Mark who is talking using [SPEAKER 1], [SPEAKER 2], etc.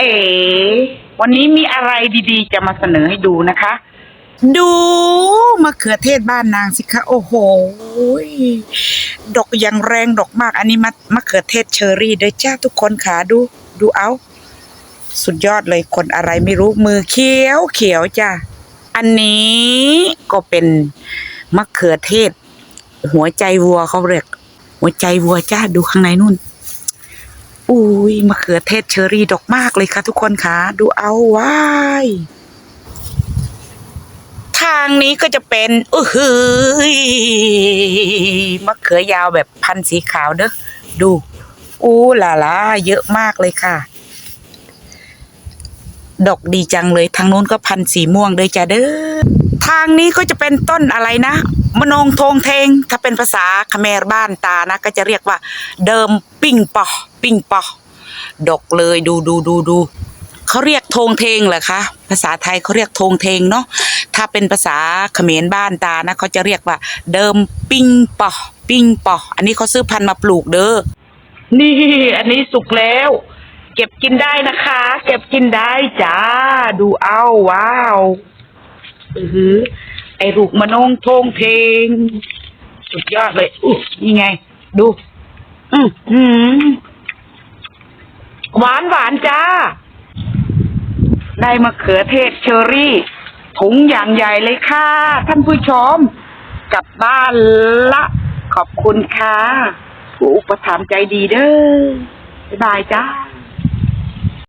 [SPEAKER 1] เอ๋ วันนี้มีอะไรดีๆ จะมาเสนอให้ดูนะคะ
[SPEAKER 2] ดูมะเขือเทศบ้านนางสิคะ โอ้โหดอกยังแรงดอกมาก อันนี้มะมะเขือเทศเชอรี่เด้จ้าทุกคนขาดู ดูเอา สุดยอดเลยคนอะไรไม่รู้มือเขียวเขียวจ้าอันนี้ก็เป็นมะเขือเทศ หัวใจวัวเขาเรียก หัวใจวัวจ้าดูข้างในนู่น อุ้ยมะเขือเทศเชอรี่ดอกมากเลยค่ะทุกคนค่ะ ดูเอาว้ายทางนี้ก็จะเป็นอื้อหือมะเขือยาวแบบพันธุ์สีขาวเด้อดูอู้หลาลาเยอะมากเลยค่ะ ดอกดีจังเลยทางนู้นก็พันสีม่วงเลยจ้ะเด้อทางนี้ก็จะเป็นต้นอะไรนะมะนงทงเทง ถ้าเป็นภาษาคแมรบ้านตานะ ก็จะเรียกว่า เดิมปิ้งปอปิ้งปอดอกเลยดูดูดูดูเขาเรียกธงเทงเหรอคะภาษาไทยเขาเรียกธงเทงเนาะถ้าเป็นภาษาเขมรบ้านตานะเขาจะเรียกว่า เดิมปิ้งปอปิ้งปออันนี้เขาซื้อพันธุ์มาปลูกเด้อ
[SPEAKER 1] นี่อันนี้สุกแล้ว ก็บกินได้นะคะ เก็บกินได้จ้า ดูเอาว้าวอือหือไอลูกมะนงทงเพลง สุดยอดเลยอู้นี่ไง ดู อือหือหวานหวานจ้า ได้มะเขือเทศเชอรี่ถุงอย่างใหญ่เลยค่ะ ท่านผู้ชมกลับบ้านละ ขอบคุณค่ะ ผู้อุปถัมภ์ใจดีเด้อ บ๊ายบายจ้า